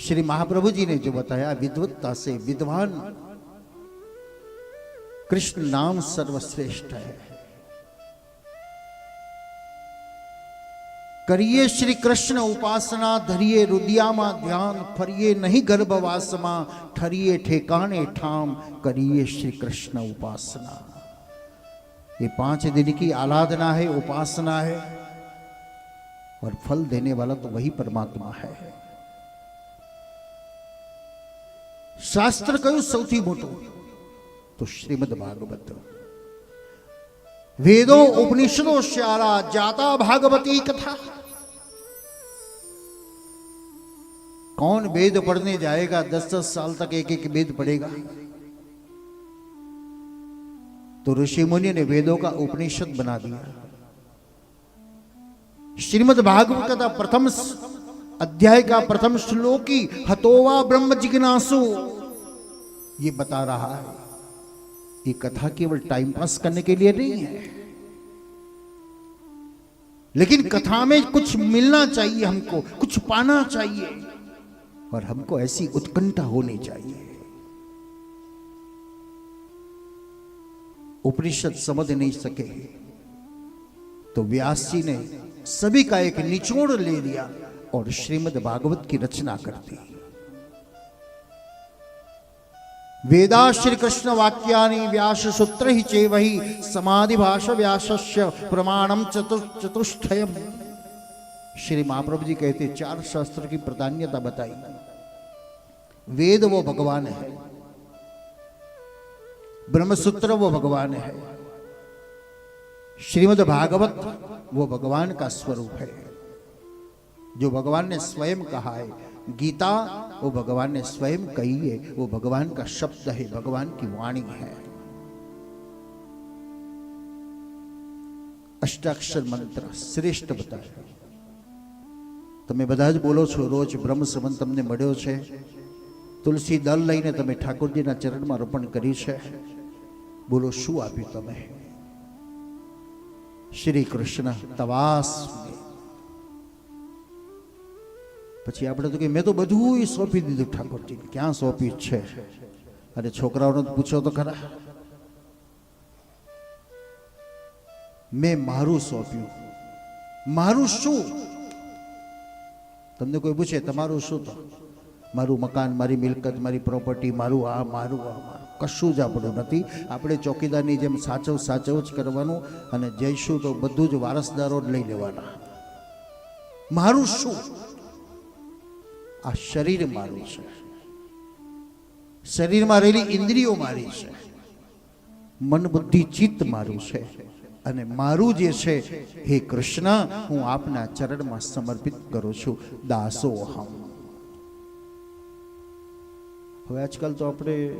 श्री महाप्रभु जी ने जो बताया, विद्वत्ता से विद्वान कृष्ण नाम सर्वश्रेष्ठ है। करिए श्री कृष्ण उपासना, धरिए रुदियामा ध्यान, फरिए नहीं गर्भवासमा ठरिए ठेकाने ठाम, करिए श्री कृष्ण उपासना। ये पाँच दिन की आराधना है, उपासना है, और फल देने वाला तो वही परमात्मा है। શાસ્ત્ર કયું સૌથી મોટું તો શ્રીમદ ભાગવત वेदो उपनिषदों श्याला जाता भागवती कथा कौन वेद पढ़ने जाएगा दस दस साल तक एक एक वेद पढ़ेगा तो ऋषि मुनि ने वेदों का उपनिषद बना दिया श्रीमद भागवत का प्रथम स- अध्याय का प्रथम श्लोकी हतोवा ब्रह्म जिज्ञासु ये बता रहा है ये कथा केवल टाइम पास करने के लिए नहीं है। लेकिन कथा में कुछ मिलना चाहिए हमको कुछ पाना चाहिए। और हमको ऐसी उत्कंठा होनी चाहिए। उपनिषद समझ नहीं सके। तो व्यास जी ने सभी का एक निचोड़ ले लिया और श्रीमद् भागवत की रचना कर दी। वेदा श्री कृष्ण वाक्यानि व्यास सूत्र ही चे वही समाधि भाष व्यासस्य प्रमाणम चतु, चतुष्टयम। श्री महाप्रभु जी कहते, चार शास्त्र की प्राधान्यता बताई। वेद वो भगवान है। ब्रह्मसूत्र वो भगवान है। श्रीमद भागवत वो भगवान का स्वरूप है। जो भगवान ने स्वयं कहा है गीता वो भगवान ने स्वयं कही है वो भगवान का शब्द है भगवान की वाणी है અષ્ટાક્ષર મંત્ર શ્રેષ્ઠ બતાવ્યો તમે બધા જ બોલો છો રોજ બ્રહ્મ સંબંધ તમને મળ્યો છે તુલસી દલ લઈને તમે ઠાકોરજીના ચરણમાં રોપણ કર્યું છે બોલો શું આપ્યું તમે શ્રી કૃષ્ણ તવાસ પછી આપણે તો કે મેં તો બધું સોંપી દીધું ઠાકોરજીને. ક્યાં સોંપ્યું છે? અને છોકરાઓને પૂછો તો ખરા. મેં મારું સોંપ્યું. મારું શું? તમને કોઈ પૂછે, તમારું શું તો? મારું મકાન, મારી મિલકત, મારી પ્રોપર્ટી મારું આ મારું આ, મારું. કશું જ આપણું નથી. આપણે ચોકીદારની જેમ સાચવ સાચવ જ કરવાનું અને જઈશું તો બધું જ વારસદારો જ લઈ લેવાના. મારું શું? આ શરીર મારું છે. શરીરમાં રહેલી ઇન્દ્રિયો મારી છે. મન બુદ્ધિ ચિત્ત મારું છે. અને મારું જે છે, હે કૃષ્ણ, હું આપના ચરણમાં સમર્પિત કરું છું. દાસો હમ. હવે આજકાલ તો આપણે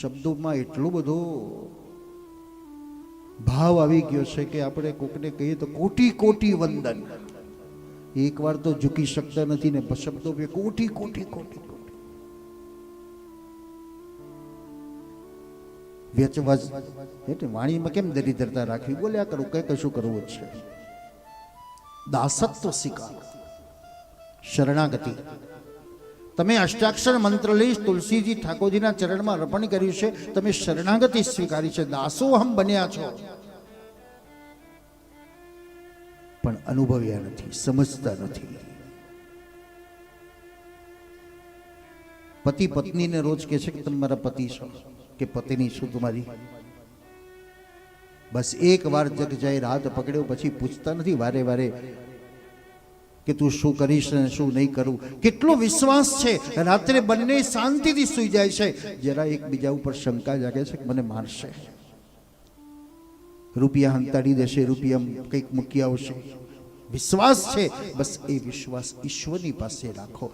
શબ્દોમાં એટલો બધો ભાવ આવી ગયો છે કે આપણે કોકને કહીએ તો કોટી કોટી વંદન. એકવાર તો ઝૂકી શકતા નથી ને શબ્દો બે કોટી કોટી કોટી કોટી એટલે વાણીમાં કેમ દરિદ્રતા રાખવી? બોલ્યા કરું, કઈ કશું કરવું જ છે. દાસત્વ સ્વીકાર શરણાગતિ. તમે અષ્ટાક્ષર મંત્ર લઈ તુલસીજી ઠાકોરજીના ચરણમાં અર્પણ કર્યું છે, તમે શરણાગતિ સ્વીકારી છે. દાસો હમ બન્યા છો. પણ અનુભવ્યા નથી, સમજતા નથી. પતિ પત્નીને રોજ કહે છે કે તમે મારા પતિ છો, કે પતિની શું તમારી? બસ એક વાર જગ જાય, રાત પકડ્યો, પછી પૂછતા નથી વારે વારે કે તું શું કરીશ ને શું નહીં કરું. કેટલો વિશ્વાસ છે, રાત્રે બંને શાંતિથી સૂઈ જાય છે. જરા એકબીજા ઉપર શંકા જાગે છે કે મને મારશે. રૂપિયા હંતાડી દેશે, રૂપિયા કંઈક મૂકી આવશે. વિશ્વાસ છે. બસ એ વિશ્વાસ ઈશ્વરની પાસે રાખો.